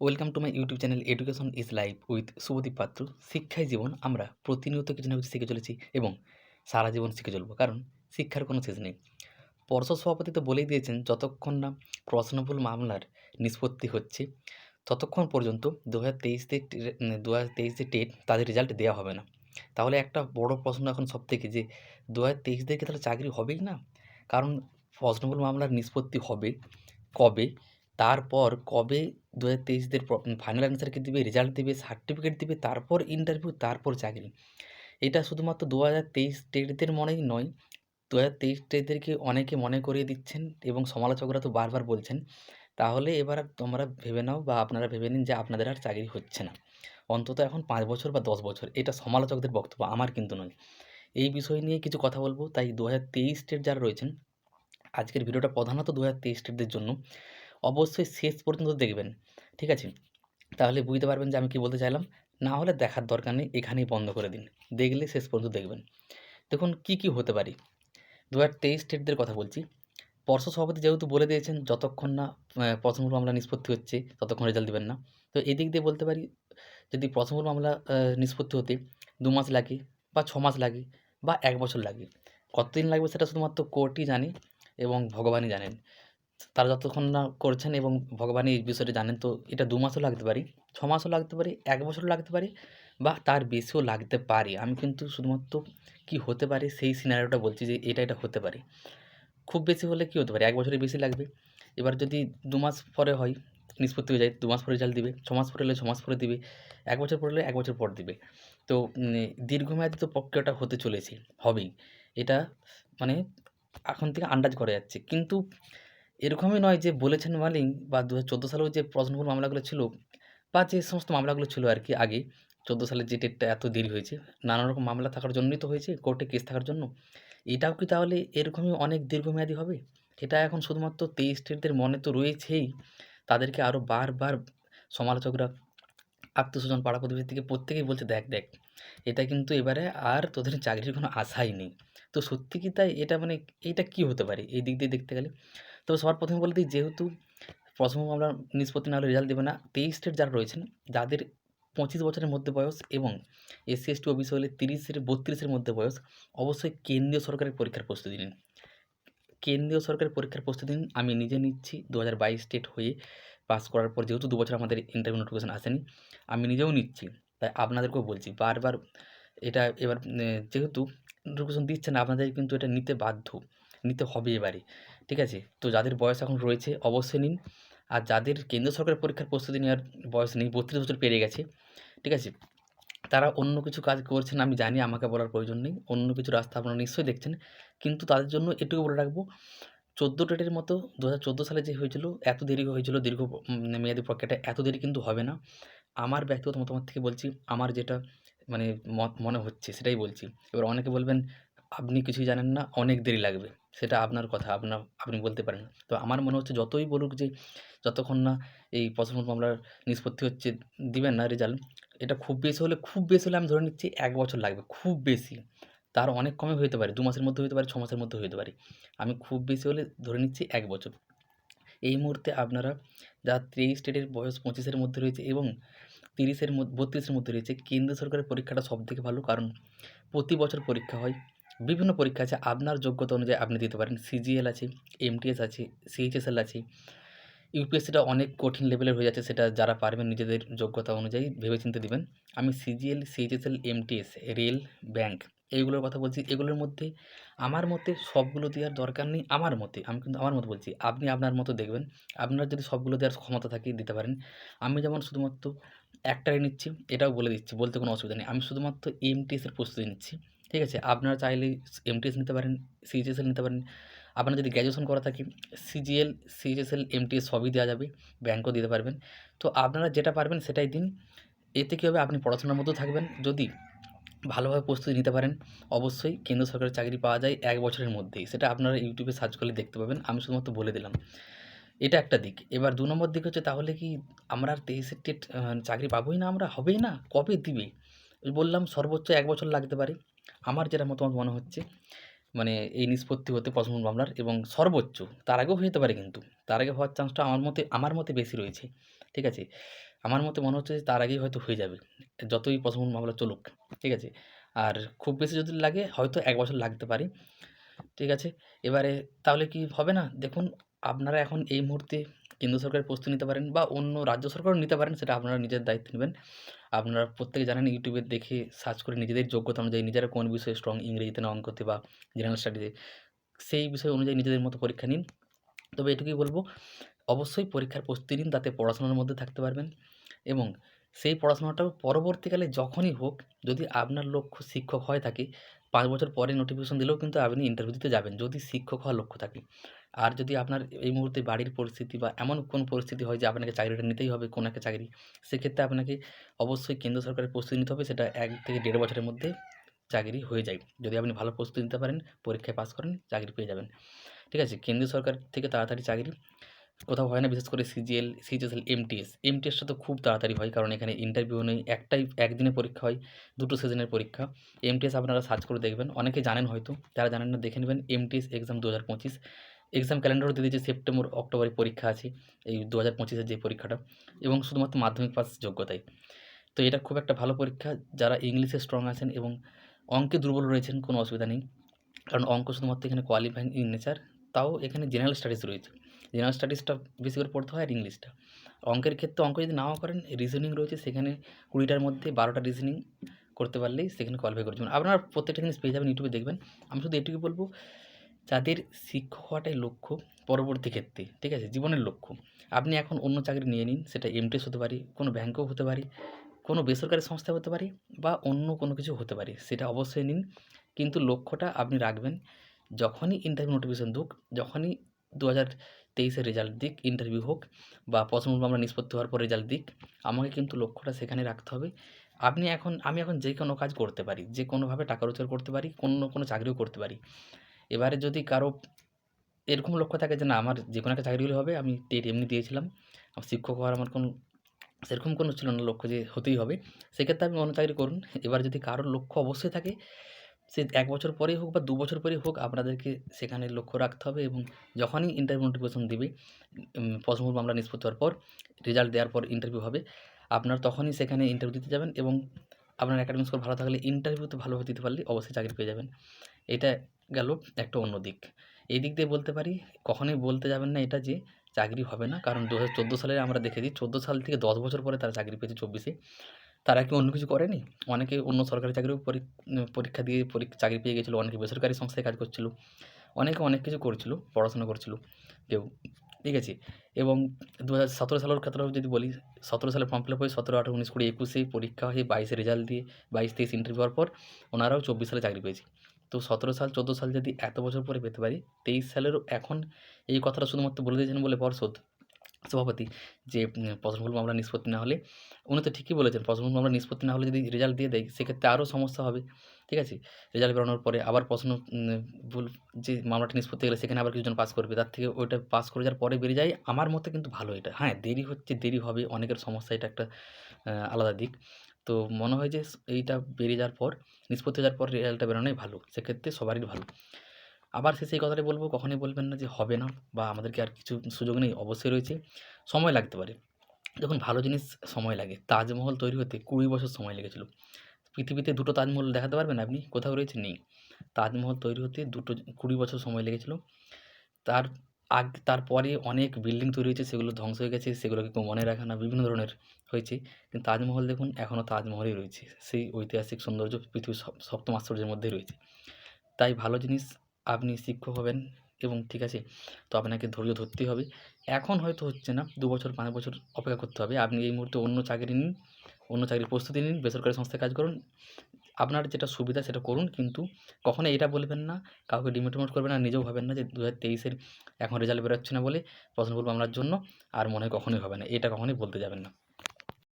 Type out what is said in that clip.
Welcome to my YouTube channel education is life with Subhadip Patra শিক্ষাই জীবন আমরা প্রতিনিয়ত কিছু না কিছু শিখে চলেছি এবং সারা জীবন শিখে চলবো, কারণ শিক্ষার কোনো শেষ নেই। পর্ষদ সভাপতি তো বলেই দিয়েছেন, যতক্ষণ না প্রশ্নভুল মামলার নিষ্পত্তি হচ্ছে, ততক্ষণ পর্যন্ত দু হাজার তেইশতে দু হাজার তেইশে টেট তাদের রেজাল্ট দেওয়া হবে না। তাহলে একটা বড় প্রশ্ন এখন সব থেকে যে দু হাজার তেইশ থেকে তাহলে চাকরি হবেই না? কারণ প্রশ্নভুল মামলার নিষ্পত্তি হবে কবে? তারপর কবে দু হাজার তেইশদের ফাইনাল অ্যান্সারকে দিবে রেজাল্ট দিবে সার্টিফিকেট দিবে, তারপর ইন্টারভিউ তারপর চাকরি। এটা শুধুমাত্র দু হাজার তেইশ টেটদের মনেই নয় দু হাজার তেইশ টেটদেরকে অনেকে মনে করিয়ে দিচ্ছেন এবং সমালোচকরা তো বারবার বলছেন। তাহলে এবার তোমরা ভেবে নাও বা আপনারা ভেবে নিন যে আপনাদের আর চাকরি হচ্ছে না। অন্তত এখন পাঁচ বছর বা দশ বছর, এটা সমালোচকদের বক্তব্য, আমার কিন্তু নয়। এই বিষয় নিয়ে কিছু কথা বলব, তাই দু হাজার তেইশ টেট যারা রয়েছেন, আজকের ভিডিওটা প্রধানত দু হাজার তেইশ টেটদের জন্য। অবশ্যই শেষ পর্যন্ত দেখবেন। ঠিক আছে? তাহলে বুঝতে পারবেন যে আমি কী বলতে চাইলাম। না হলে দেখার দরকার নেই, এখানেই বন্ধ করে দিন। দেখলে শেষ পর্যন্ত দেখবেন। দেখুন কি কি হতে পারি। দু হাজার তেইশ স্টেটদের কথা বলছি। পর্ষদ সভাপতি যেহেতু বলে দিয়েছেন, যতক্ষণ না প্রথমূল মামলা নিষ্পত্তি হচ্ছে, ততক্ষণ রেজাল্ট দেবেন না। তো এদিক দিয়ে বলতে পারি, যদি প্রথমূল মামলা নিষ্পত্তি হতে দু মাস লাগে বা ছ মাস লাগে বা এক বছর লাগে, কতদিন লাগবে সেটা শুধুমাত্র কোর্টই জানে এবং ভগবানই জানেন। তারা যতক্ষণ না করছেন এবং ভগবান এই বিষয়টা জানেন, তো এটা দু মাসও লাগতে পারে, ছ মাসও লাগতে পারে, এক বছরও লাগতে পারে বা তার বেশিও লাগতে পারে। আমি কিন্তু শুধুমাত্র কি হতে পারে সেই সিনারিওটা বলছি যে এটা এটা হতে পারে। খুব বেশি হলে কী হতে পারে? এক বছরের বেশি লাগবে। এবার যদি দু মাস পরে হয়, নিষ্পত্তি হয়ে যায়, দু মাস পরে রেজাল্ট দিবে, ছ মাস পরে হলে ছ মাস পরে দিবে, এক বছর পরে হলে এক বছর পর দিবে। তো দীর্ঘমেয়াদী তো প্রক্রিয়াটা হতে চলেছে, হবেই। এটা মানে এখন থেকে আন্দাজ করা যাচ্ছে। কিন্তু এরকমই নয় যে বলেছেন মালিক বা দু হাজার চোদ্দ সালেও যে প্রশ্নভুল মামলাগুলো ছিল বা যে সমস্ত মামলাগুলো ছিল আর কি আগে, চোদ্দ সালে যে ডেটটা এত দেরি হয়েছে নানা রকম মামলা থাকার জন্যই তো হয়েছে, কোর্টে কেস থাকার জন্য। এটাও কি তাহলে এরকমই অনেক দীর্ঘমেয়াদী হবে? এটা এখন শুধুমাত্র তেইশ স্টেটদের মনে তো রয়েছেই। তাদেরকে আরও বারবার সমালোচকরা আত্মস্বজন পাড়া প্রতিবেশী থেকে প্রত্যেকেই বলছে, দেখ দেখ, এটা কিন্তু এবারে আর তোদের চাকরির কোনো আশাই নেই। তো সত্যি কি তাই? এটা মানে এটা কি হতে পারে? এই দিক দিয়ে দেখতে গেলে। তো সবার প্রথমে বলে দিই, যেহেতু প্রথম আমরা নিষ্পত্তি না হলে রেজাল্ট দেবে না, তেইশ স্টেট যারা রয়েছেন, যাদের পঁচিশ বছরের মধ্যে বয়স এবং এসসি এসটি ওবিসি হলে তিরিশের বত্রিশের মধ্যে বয়স, অবশ্যই কেন্দ্রীয় সরকারের পরীক্ষার প্রস্তুতি নিন। কেন্দ্রীয় সরকারের পরীক্ষার প্রস্তুতি নিন, আমি নিজে নিচ্ছি দু হাজার বাইশ স্টেট হয়ে পাস করার পর যেহেতু দু বছর আমাদের ইন্টারভিউ নোটিফিকেশন আসেনি, আমি নিজেও নিচ্ছি, তাই আপনাদেরকেও বলছি, বারবার এটা এবার যেহেতু নোটিফিকেশন দিচ্ছে না আপনাদের কিন্তু এটা নিতে বাধ্য, নিতে হবে এবারে। ঠিক আছে? তো যাদের বয়স এখন রয়েছে, অবশ্যই নিন। আর যাদের কেন্দ্র সরকারের পরীক্ষার প্রস্তুতি নেওয়ার বয়স নেই, বত্রিশ বছর পেরিয়ে গেছে, ঠিক আছে? তারা অন্য কিছু কাজ করছেন আমি জানি, আমাকে বলার প্রয়োজন নেই। অন্য কিছু রাস্তা আপনারা নিশ্চয়ই দেখছেন। কিন্তু তাদের জন্য এটুকু বলে রাখব, চোদ্দ ডেটের মতো দু হাজার চোদ্দ সালে যে হয়েছিল, এত দেরি হয়েছিল, দীর্ঘ মেয়াদি প্রক্রিয়াটা, এত দেরি কিন্তু হবে না। আমার ব্যক্তিগত মতামত থেকে বলছি, আমার যেটা মানে মত, মনে হচ্ছে সেটাই বলছি। এবার অনেকে বলবেন, আপনি কিছুই জানেন না, অনেক দেরি লাগবে। সেটা আপনার কথা, আপনার, আপনি বলতে পারেন। তো আমার মনে হচ্ছে যতই বলুক যে, যতক্ষণ না এই প্রথম মামলার নিষ্পত্তি হচ্ছে, দিবেন না রেজাল্ট, এটা খুব বেশি হলে, খুব বেশি হলে আমি ধরে নিচ্ছি এক বছর লাগবে, খুব বেশি। তার অনেক কমে হতে পারে, দু মাসের মধ্যে হতে পারে, ছ মাসের মধ্যে হতে পারে। আমি খুব বেশি হলে ধরে নিচ্ছি এক বছর। এই মুহূর্তে আপনারা যা তেইশ স্টেটের বয়স পঁচিশের মধ্যে রয়েছে এবং তিরিশের মধ্যে, বত্রিশের মধ্যে রয়েছে, কেন্দ্র সরকারের পরীক্ষাটা সব থেকে ভালো। কারণ প্রতি বছর পরীক্ষা হয় বিভিন্ন পরীক্ষা আছে। আপনার যোগ্যতা অনুযায়ী আপনি দিতে পারেন। সিজিএল আছে এমটিএস আছে সিএইচএসএল আছে। ইউপিএসসিটা অনেক কঠিন লেভেলের হয়ে যাচ্ছে, সেটা যারা পারবেন নিজেদের যোগ্যতা অনুযায়ী ভেবেচিন্তে দিবেন। আমি CGL CHSL MTS rail, bank এইগুলোর কথা বলছি। এগুলোর মধ্যে আমার মতে সবগুলো দেওয়ার দরকার নেই, আমার মতে। আমি কিন্তু আমার মতো বলছি, আপনি আপনার মতো দেখবেন। আপনার যদি সবগুলো দেওয়ার ক্ষমতা থাকে, দিতে পারেন। আমি যেমন শুধুমাত্র একটাই নিচ্ছি, এটাও বলে দিচ্ছি, বলতে কোনো অসুবিধা নেই। আমি শুধুমাত্র এমটিএসের প্রস্তুতি নিচ্ছি। ঠিক আছে? আপনারা চাইলে এমটিএস নিতে পারেন সিজিএসএল নিতে পারেন। আপনার যদি গ্র্যাজুয়েশন করা থাকে সিজিএল সিএইচএসএল এমটিএস সবই দেওয়া যাবে ব্যাংকও দিতে পারবেন। তো আপনারা যেটা পারবেন সেটাই দিন। এতে কী হবে? আপনি পড়াশোনার মধ্যেও থাকবেন। যদি ভালোভাবে প্রস্তুতি নিতে পারেন, অবশ্যই কেন্দ্র সরকারের চাকরি পাওয়া যায় এক বছরের মধ্যেই। সেটা আপনারা ইউটিউবে সার্চ করলে দেখতে পাবেন। আমি শুধুমাত্র বলে দিলাম। এটা একটা দিক। এবার দু নম্বর দিক হচ্ছে, তাহলে কি আমরা আর তেইশের টেট চাকরি পাবোই না আমরা? হবেই না? কবে দিবে? বললাম সর্বোচ্চ এক বছর লাগতে পারে। আমার যেটা মতামত মনে হচ্ছে মানে এই নিষ্পত্তি হতে প্রথম মামলার এবং সর্বোচ্চ, তার আগেও হয়ে যেতে পারে কিন্তু, তার আগে হওয়ার চান্সটা আমার মতে আমার মতে বেশি রয়েছে, ঠিক আছে? আমার মতে মনে হচ্ছে যে তার আগেই হয়তো হয়ে যাবে, যতই প্রথম মামলা চলুক, ঠিক আছে? আর খুব বেশি যদি লাগে, হয়তো এক বছর লাগতে পারে, ঠিক আছে? এবারে তাহলে কি হবে না? দেখুন, আপনারা এখন এই মুহূর্তে কেন্দ্র সরকারের প্রস্তুতি নিতে পারেন বা অন্য রাজ্য সরকারও নিতে পারেন, সেটা আপনারা নিজের দায়িত্ব নেবেন। আপনারা প্রত্যেকে জানেন ইউটিউবে দেখে সার্চ করে নিজেদের যোগ্যতা অনুযায়ী নিজেরা কোন বিষয়ে স্ট্রং ইংরেজিতে না অঙ্কতে বা জেনারেল স্টাডিতে সেই বিষয় অনুযায়ী নিজেদের মতো পরীক্ষা নিন। তবে এটুকুই বলব, অবশ্যই পরীক্ষার প্রস্তুতি নিন, তাতে পড়াশোনার মধ্যে থাকতে পারবেন এবং সেই পড়াশোনাটা পরবর্তীকালে যখনই হোক, যদি আপনার লক্ষ্য শিক্ষক হয়ে থাকে পাঁচ বছর পরে নোটিফিকেশন দিলেও কিন্তু আপনি ইন্টারভিউ দিতে যাবেন, যদি শিক্ষক হওয়ার লক্ষ্য থাকে। আর যদি আপনার এই মুহূর্তে বাড়ির পরিস্থিতি বা এমন কোনো পরিস্থিতি হয় যে আপনাকে চাকরিটা নিতেই হবে, কোনো একটা চাকরি, সেক্ষেত্রে আপনাকে অবশ্যই কেন্দ্র সরকারের প্রস্তুতি নিতে হবে, সেটা এক থেকে দেড় বছরের মধ্যে চাকরি হয়ে যায়। যদি আপনি ভালো প্রস্তুতি নিতে পারেন, পরীক্ষায় পাস করেন, চাকরি পেয়ে যাবেন। ঠিক আছে? কেন্দ্রীয় সরকার থেকে তাড়াতাড়ি চাকরি কোথাও হয় না, বিশেষ করে সিজিএল সিজিএসএল এমটিএস এমটিএসটা তো খুব তাড়াতাড়ি হয়, কারণ এখানে ইন্টারভিউ নেই, একটাই একদিনে পরীক্ষা হয়, দুটো সিজনের পরীক্ষা। এমটিএস আপনারা সার্চ করে দেখবেন, অনেকে জানেন হয়তো, যারা জানেন না দেখে নেবেন এমটিএস এক্সাম দু হাজার পঁচিশ। এক্সাম ক্যালেন্ডারও দিয়ে দিয়েছে সেপ্টেম্বর অক্টোবরে পরীক্ষা আছে, এই দু হাজার পঁচিশের যে পরীক্ষাটা, এবং শুধুমাত্র মাধ্যমিক পাস যোগ্যতায় তো এটা খুব একটা ভালো পরীক্ষা, যারা ইংলিশে স্ট্রং আছেন এবং অঙ্কে দুর্বল রয়েছেন, কোনো অসুবিধা নেই। কারণ অঙ্ক শুধুমাত্র এখানে কোয়ালিফাইং ইন নেচার তাও এখানে জেনারেল স্টাডিজ রয়েছে। জেনারেল স্টাডিজটা বেশি করে পড়তে হয় আর ইংলিশটা অঙ্কের ক্ষেত্রে অঙ্ক যদি নাও করেন রিজনিং রয়েছে সেখানে কুড়িটার মধ্যে বারোটা রিজনিং করতে পারলেই সেখানে কোয়ালিফাই করে যাবেন আপনারা প্রত্যেকটা জিনিস পেয়ে যাবেন ইউটিউবে দেখবেন। আমি শুধু এটুকু বলব, যাদের শিক্ষক হওয়াটাই লক্ষ্য পরবর্তী ক্ষেত্রে, ঠিক আছে? জীবনের লক্ষ্য। আপনি এখন অন্য চাকরি নিয়ে নিন, সেটা এমটিএস হতে পারে, কোনো ব্যাংকেও হতে পারে, কোনো বেসরকারি সংস্থা হতে পারে বা অন্য কোনো কিছু হতে পারে, সেটা অবশ্যই নিন। কিন্তু লক্ষ্যটা আপনি রাখবেন, যখনই ইন্টারভিউ নোটিফিকেশন দুক যখনই দু হাজার তেইশের রেজাল্ট দিক ইন্টারভিউ হোক বা প্রথম আমরা নিষ্পত্তি হওয়ার পর রেজাল্ট দিক, আমাকে কিন্তু লক্ষ্যটা সেখানে রাখতে হবে। আপনি এখন, আমি এখন যে কোনো কাজ করতে পারি, যে কোনোভাবে টাকা রোজগার করতে পারি, কোনো কোনো চাকরিও করতে পারি। এবারে যদি কারও এরকম লক্ষ্য থাকে যে না, আমার যে কোনো একটা চাকরি হলে হবে, আমি টেট এমনি দিয়েছিলাম, আমার শিক্ষক হওয়ার আমার কোনো, সেরকম কোনো ছিল না লক্ষ্য যে হতেই হবে, সেক্ষেত্রে আপনি অন্য চাকরি করুন। এবার যদি কারোর লক্ষ্য অবশ্যই থাকে সে এক বছর পরেই হোক বা দু বছর পরেই হোক আপনাদেরকে সেখানে লক্ষ্য রাখতে হবে এবং যখনই ইন্টারভিউ নোটিফিকেশন দিবে প্রথম মামলা নিষ্পত্তি হওয়ার পর রেজাল্ট দেওয়ার পর ইন্টারভিউ হবে। আপনার তখনই সেখানে ইন্টারভিউ দিতে যাবেন এবং আপনার একাডেমিক স্কোর ভালো থাকলে ইন্টারভিউ ইন্টারভিউতে ভালোভাবে দিতে পারলে অবশ্যই চাকরি পেয়ে যাবেন। এটা গেল একটা অন্য দিক। এই দিক দিয়ে বলতে পারি, কখনোই বলতে যাবেন না এটা যে চাকরি হবে না। কারণ দু সালে আমরা দেখেছি চোদ্দ সাল থেকে দশ বছর পরে তারা চাকরি পেয়েছে চব্বিশে। তারা কি অন্য কিছু করেনি? অনেকে অন্য সরকারি চাকরিও পরীক্ষা দিয়ে পরীক্ষা চাকরি পেয়ে গেছিল, অনেকে বেসরকারি সংস্থায় কাজ করছিল, অনেকে অনেক কিছু করছিল, পড়াশোনা করছিল, কেউ, ঠিক আছে? এবং দু হাজার সতেরো সালের ক্ষেত্রেও যদি বলি, সতেরো সালে ফর্ম ফিল আপ হয়ে সতেরো, আঠারো, উনিশ, কুড়ি, একুশে পরীক্ষা হয়ে বাইশে রেজাল্ট দিয়ে, বাইশ, তেইশ ইন্টারভিউ হওয়ার পর ওনারাও চব্বিশ সালে চাকরি পেয়েছে। তো সতেরো সাল, চোদ্দ সাল যদি এত বছর পরে পেতে পারি, তেইশ সালেরও এখন এই কথাটা শুধুমাত্র বলে দিয়েছেন বলে পর্ষদ সভাপতি যে প্রথম মামলা নিষ্পত্তি না হলে, উনি তো ঠিকই বলেছেন প্রথম মামলা নিষ্পত্তি না হলে যদি রেজাল্ট দিয়ে দেয়, সেক্ষেত্রে আরও সমস্যা হবে। ঠিক আছে? রেজাল্ট বেরোনোর পরে আবার প্রশ্ন ভুল যে মামলাটা নিষ্পত্তি গেলে, সেখানে আবার কিছুজন পাস করবে। তার থেকে ওইটা পাস করে যাওয়ার পরে বেরিয়ে যায়। আমার মতে কিন্তু ভালো এটা। হ্যাঁ দেরি হচ্ছে, দেরি হবে। অনেকের সমস্যা এটা একটা আলাদা দিক। তো মনে হয় যে, এইটা বেরিয়ে যাওয়ার পর, নিষ্পত্তি যাওয়ার পর রেজাল্টটা বেরোনোই ভালো। সেক্ষেত্রে সবারই ভালো। আবার শেষে এই কথাটাই বলব, কখনোই বলবেন না যে হবে না বা আমাদেরকে আর কিছু সুযোগ নেই, অবশ্যই রয়েছে। সময় লাগতে পারে। দেখুন, ভালো জিনিস সময় লাগে। তাজমহল তৈরি হতে কুড়ি বছর সময় লেগেছিলো। পৃথিবীতে দুটো তাজমহল দেখাতে পারবেন আপনি? কোথাও রয়েছে? নেই। তাজমহল তৈরি হতে দুটো কুড়ি বছর সময় লেগেছিলো। তার আগ, তারপরে অনেক বিল্ডিং তৈরি হয়েছে, সেগুলো ধ্বংস হয়ে গেছে, সেগুলোকে কেউ মনে রাখে না, বিভিন্ন ধরনের হয়েছে। কিন্তু তাজমহল দেখুন এখনও তাজমহলই রয়েছে। সেই ঐতিহাসিক সৌন্দর্য পৃথিবীর সপ্তম আশ্চর্যের মধ্যেই রয়েছে। তাই ভালো জিনিস আপনি শিক্ষক হবেন এবং ঠিক আছে, তো আপনাকে ধৈর্য ধরতেই হবে। এখন হয়তো হচ্ছে না, দু বছর, পাঁচ বছর অপেক্ষা করতে হবে। আপনি এই মুহূর্তে অন্য চাকরি নিন, অন্য চাকরির প্রস্তুতি নিন, বেসরকারি সংস্থায় কাজ করুন। আপনার যেটা সুবিধা সেটা করুন, কিন্তু কখনো এটা বলবেন না, কাউকে ডিমোটিভেট করবেন না, নিজেও ভাবেন না যে দু হাজার তেইশের এখন রেজাল্ট বেরোচ্ছে না বলে, প্রশ্ন করব আপনার জন্য, আর মনে হয় কখনোই হবে না, এটা কখনোই বলতে যাবেন না।